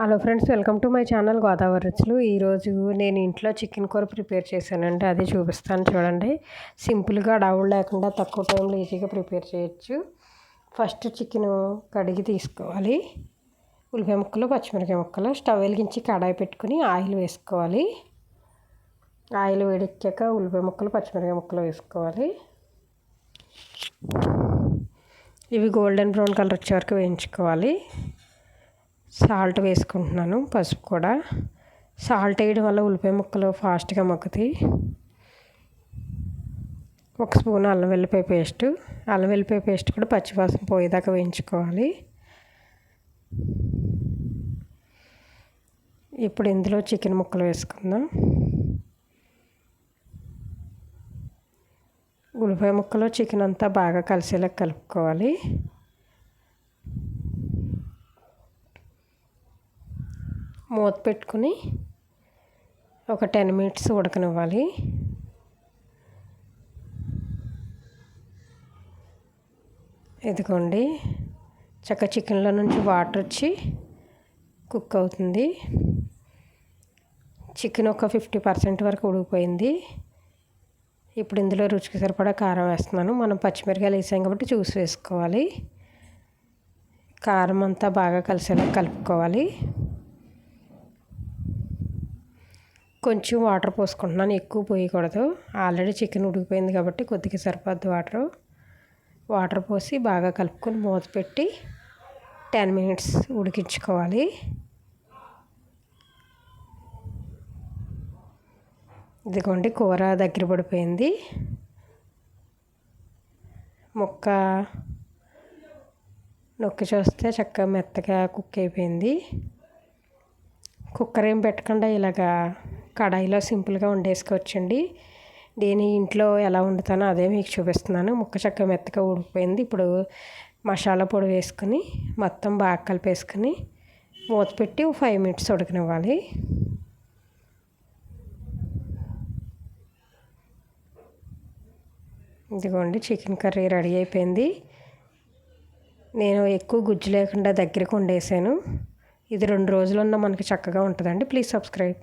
Hello friends welcome to my channel Godavari రుచులు. ఈరోజు నేను ఇంట్లో చికెన్ కూర ప్రిపేర్ చేశానండి. అది చూపిస్తాను చూడండి. సింపుల్గా డౌన్ లేకుండా తక్కువ టైంలో ఈజీగా ప్రిపేర్ చేయొచ్చు. ఫస్ట్ చికెన్ కడిగి తీసుకోవాలి. ఉల్లిపాయ ముక్కలు పచ్చిమిరకాయ ముక్కలు స్టవ్ వెలిగించి కడాయి పెట్టుకుని ఆయిల్ వేసుకోవాలి. ఆయిల్ వేడెక్కాక ఉల్లిపాయ ముక్కలు పచ్చిమిరకాయ ముక్కలు వేసుకోవాలి. ఇవి గోల్డెన్ బ్రౌన్ కలర్ వచ్చే వరకు వేయించుకోవాలి. సాల్ట్ వేసుకుంటున్నాను పసుపు కూడా. సాల్ట్ వేయడం వల్ల ఉల్లిపాయ ముక్కలు ఫాస్ట్గా మొక్కుతాయి ఒక స్పూన్ అల్లం వెల్లిపాయ పేస్ట్. అల్లం వెల్లిపాయ పేస్ట్ కూడా పచ్చివాసన పోయేదాకా వేయించుకోవాలి. ఇప్పుడు ఇందులో చికెన్ ముక్కలు వేసుకుందాం. ఉల్లిపాయ ముక్కలు చికెన్ అంతా బాగా కలిసేలా కలుపుకోవాలి. మూత పెట్టుకుని ఒక టెన్ మినిట్స్ ఉడకనివ్వాలి. ఇదిగోండి చక్క చికెన్లో నుంచి వాటర్ వచ్చి కుక్ అవుతుంది. చికెన్ ఒక ఫిఫ్టీ పర్సెంట్ వరకు ఉడికిపోయింది. ఇప్పుడు ఇందులో రుచికి సరిపడా కారం వేస్తున్నాను. మనం పచ్చిమిరకాయలు వేసాం కాబట్టి చూసి వేసుకోవాలి. కారం అంతా బాగా కలిసేలా కలుపుకోవాలి. కొంచెం వాటర్ పోసుకుంటున్నాను. ఎక్కువ పోయకూడదు. ఆల్రెడీ చికెన్ ఉడికిపోయింది కాబట్టి కొద్దిగా సరిపోద్ది వాటర్. వాటర్ పోసి బాగా కలుపుకొని మూత పెట్టి టెన్ మినిట్స్ ఉడికించుకోవాలి. ఇదిగోండి కూర దగ్గర పడిపోయింది. ముక్క నొక్కి చూస్తే చక్కగా మెత్తగా కుక్ అయిపోయింది. కుక్కర్ ఏం పెట్టకుండా ఇలాగా కడాయిలో సింపుల్గా వండేసుకోవచ్చండి. నేను ఇంట్లో ఎలా వండుతానో అదే మీకు చూపిస్తున్నాను. ముక్క చక్క మెత్తగా ఉడికిపోయింది. ఇప్పుడు మసాలా పొడి వేసుకుని మొత్తం బాగా కలిపేసుకుని మూత పెట్టి ఫైవ్ మినిట్స్ ఉడకనివ్వాలి. ఇదిగోండి చికెన్ కర్రీ రెడీ అయిపోయింది. నేను ఎక్కువ గుజ్జు లేకుండా దగ్గరికి వండేసాను. ఇది రెండు రోజులున్నా మనకి చక్కగా ఉంటుందండి. Please subscribe.